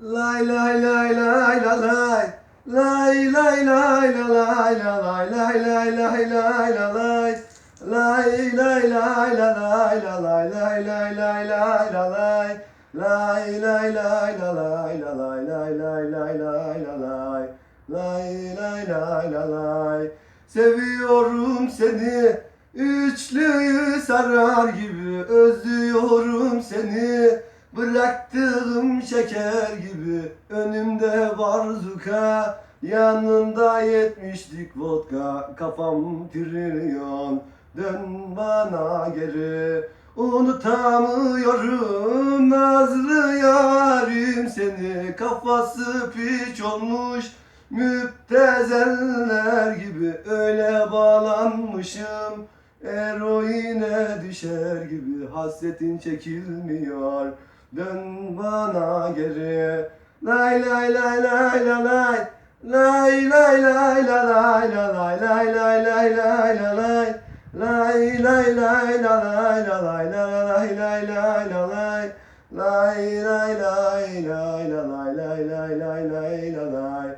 Lay lay lay lay la lay. Lay lay lay la lay la lay lay lay lay lay la lay. Lay lay lay la lay la lay lay lay lay lay la lay. Lay lay lay la lay la lay lay lay lay lay la lay. Lay lay lay la lay. Seviyorum seni. Üçlüyü sarar gibi özlüyorum seni. Bıraktığım şeker gibi önümde barzuka Yanında yetmişlik vodka kafam trilyon Dön bana geri. Unutamıyorum Nazlı yarim seni. Kafası piç olmuş Müptezeller gibi. Öyle bağlanmışım Eroine düşer gibi. Hasretin çekilmiyor Dön bana geri Lay lay lay lay la lay Lay lay lay la lay la lay lay lay lay lay la lay Lay lay lay la lay la lay la la lay lay lay la lay Lay lay lay lay la lay lay lay lay lay la lay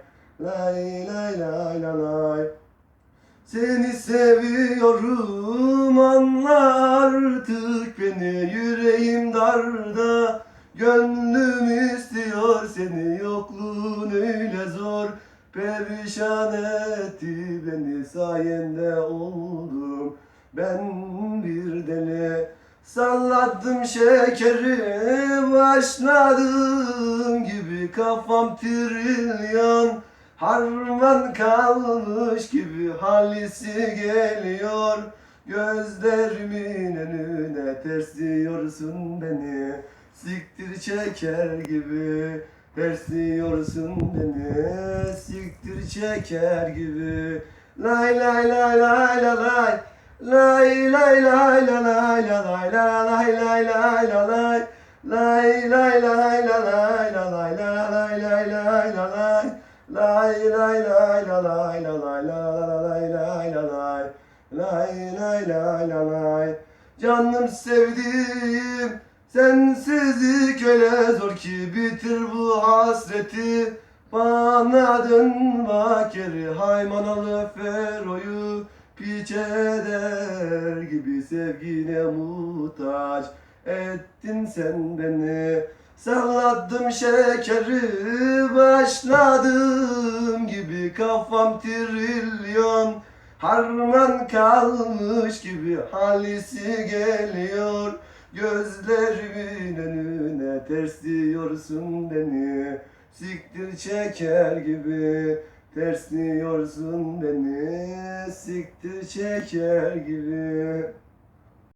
Lay lay lay la lay seni seviyorum anla artık beni yüreğim darda Gönlüm istiyor seni yokluğun öyle zor. Perişan etti beni sayende oldum ben bir deli Salladım şekeri başladığım gibi kafam trilyon. Harman kalmış gibi halisi geliyor. Gözlerimin önüne ters diyorsun beni Siktir çeker gibi Ters diyorsun beni Siktir çeker gibi Lay lay lay lay la lay Lay lay lay la lay la lay la lay lay lay la lay Lay lay lay la lay la lay la lay lay lay la lay Lay lay lay la lay la lay la la lay lay la lay Lay lay lay la lay Canım sevdiğim Sensizlik öyle zor ki bitir bu hasreti. Bana dön bak geri haymanalı feroyu Piç eder gibi sevgine muhtaç Ettin sen beni. Salladım şekeri başladım gibi kafam trilyon. Harman kalmış gibi halisi geliyor Gözlerimin önüne ters diyorsun beni. Siktir çeker gibi Ters diyorsun beni. Siktir çeker gibi